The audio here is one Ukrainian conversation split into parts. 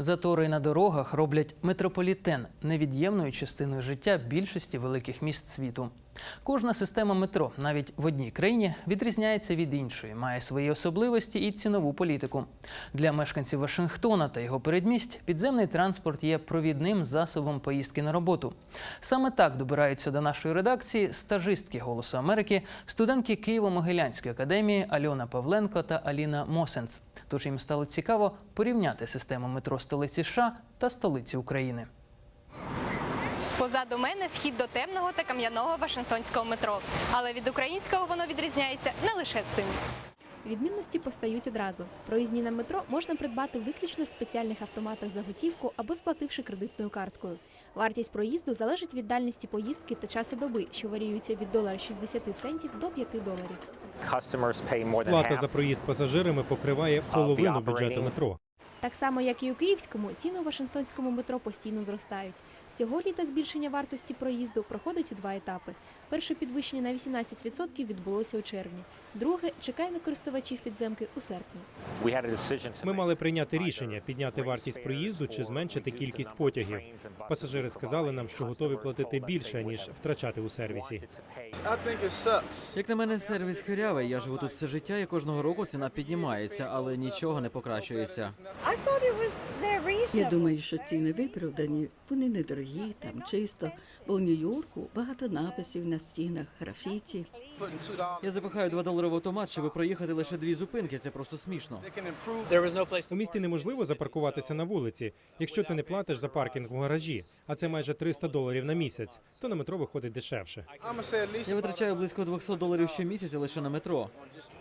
Затори на дорогах роблять метрополітен невід'ємною частиною життя більшості великих міст світу. Кожна система метро, навіть в одній країні, відрізняється від іншої, має свої особливості і цінову політику. Для мешканців Вашингтона та його передмість підземний транспорт є провідним засобом поїздки на роботу. Саме так добираються до нашої редакції стажистки Голосу Америки, студентки Києво-Могилянської академії Альона Павленко та Аліна Мосенц. Тож їм стало цікаво порівняти систему метро столиці США та столиці України. Позаду мене вхід до темного та кам'яного Вашингтонського метро. Але від українського воно відрізняється не лише цим. Відмінності постають одразу. Проїзні на метро можна придбати виключно в спеціальних автоматах за готівку або сплативши кредитною карткою. Вартість проїзду залежить від дальності поїздки та часу доби, що варіюється від долара 60 центів до 5 доларів. Сплата за проїзд пасажирами покриває половину бюджету метро. Так само, як і у київському, ціни у Вашингтонському метро постійно зростають. Цього літа збільшення вартості проїзду проходить у два етапи. Перше підвищення на 18% відбулося у червні. Друге чекає на користувачів підземки у серпні. Ми мали прийняти рішення підняти вартість проїзду чи зменшити кількість потягів. Пасажири сказали нам, що готові платити більше ніж втрачати у сервісі. Як на мене, сервіс хирявий. Я живу тут все життя, і кожного року ціна піднімається, але нічого не покращується. I thought it was they're. Я думаю, що ціни виправдані, вони недорогі, там чисто, бо в Нью-Йорку багато написів на стінах, графіті. Я запихаю 2 долари в автомат, щоб проїхати лише дві зупинки. Це просто смішно. У місті неможливо запаркуватися на вулиці, якщо ти не платиш за паркінг у гаражі, а це майже 300 доларів на місяць. То на метро виходить дешевше. Я витрачаю близько 200 доларів щомісяця лише на метро.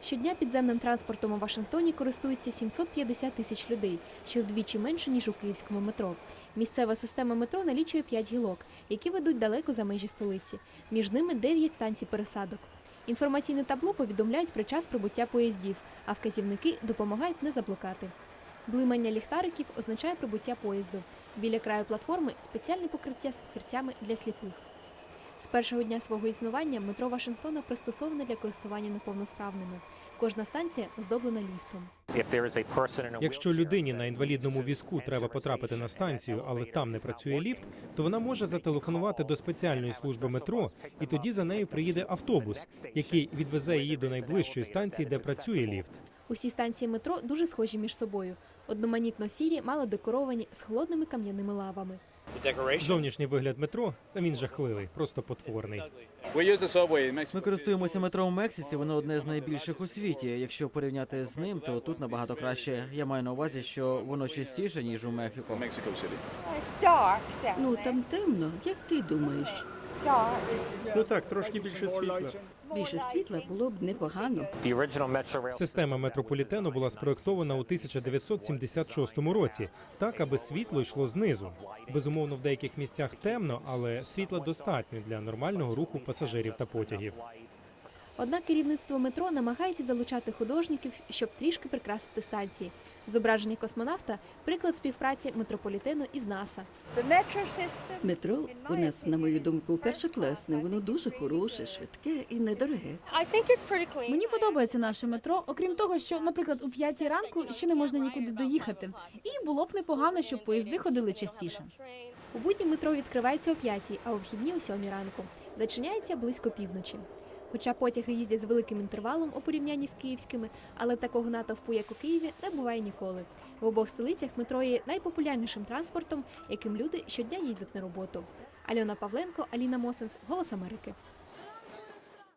Щодня підземним транспортом у Вашингтоні користується 750 тисяч людей, що вдвічі менше ніж у київському метро. Місцева система метро налічує 5 гілок, які ведуть далеко за межі столиці. Між ними 9 станцій пересадок. Інформаційне табло повідомляють про час прибуття поїздів, а вказівники допомагають не заблукати. Блимання ліхтариків означає прибуття поїзду. Біля краю платформи спеціальне покриття з похирцями для сліпих. З першого дня свого існування метро Вашингтона пристосоване для користування неповносправними. Кожна станція оздоблена ліфтом. Якщо людині на інвалідному візку треба потрапити на станцію, але там не працює ліфт, то вона може зателефонувати до спеціальної служби метро, і тоді за нею приїде автобус, який відвезе її до найближчої станції, де працює ліфт. Усі станції метро дуже схожі між собою. Одноманітно сірі, мало декоровані з холодними кам'яними лавами. Зовнішній вигляд метро та він жахливий, просто потворний. Ми користуємося метро в Мексиці. Воно одне з найбільших у світі. Якщо порівняти з ним, то тут набагато краще. Я маю на увазі, що воно чистіше ніж у Мехіко. Ну там темно, як ти думаєш? Ну так, трошки більше світла. Більше світла було б непогано. Система метрополітену була спроектована у 1976 році, так аби світло йшло знизу. Безумовно, в деяких місцях темно, але світла достатньо для нормального руху пасажирів та потягів. Однак керівництво метро намагається залучати художників, щоб трішки прикрасити станції. Зображення космонавта приклад співпраці метрополітену із НАСА. Метро у нас, на мою думку, першокласне. Воно дуже хороше, швидке і недороге. Мені подобається наше метро, окрім того, що, наприклад, у п'ятій ранку ще не можна нікуди доїхати, і було б непогано, щоб поїзди ходили частіше. У будні метро відкривається о 5, а у вхідні о 7 ранку. Зачиняється близько півночі. Хоча потяги їздять з великим інтервалом у порівнянні з київськими, але такого натовпу, як у Києві, не буває ніколи. В обох столицях метро є найпопулярнішим транспортом, яким люди щодня їдуть на роботу. Альона Павленко, Аліна Мосенц, Голос Америки.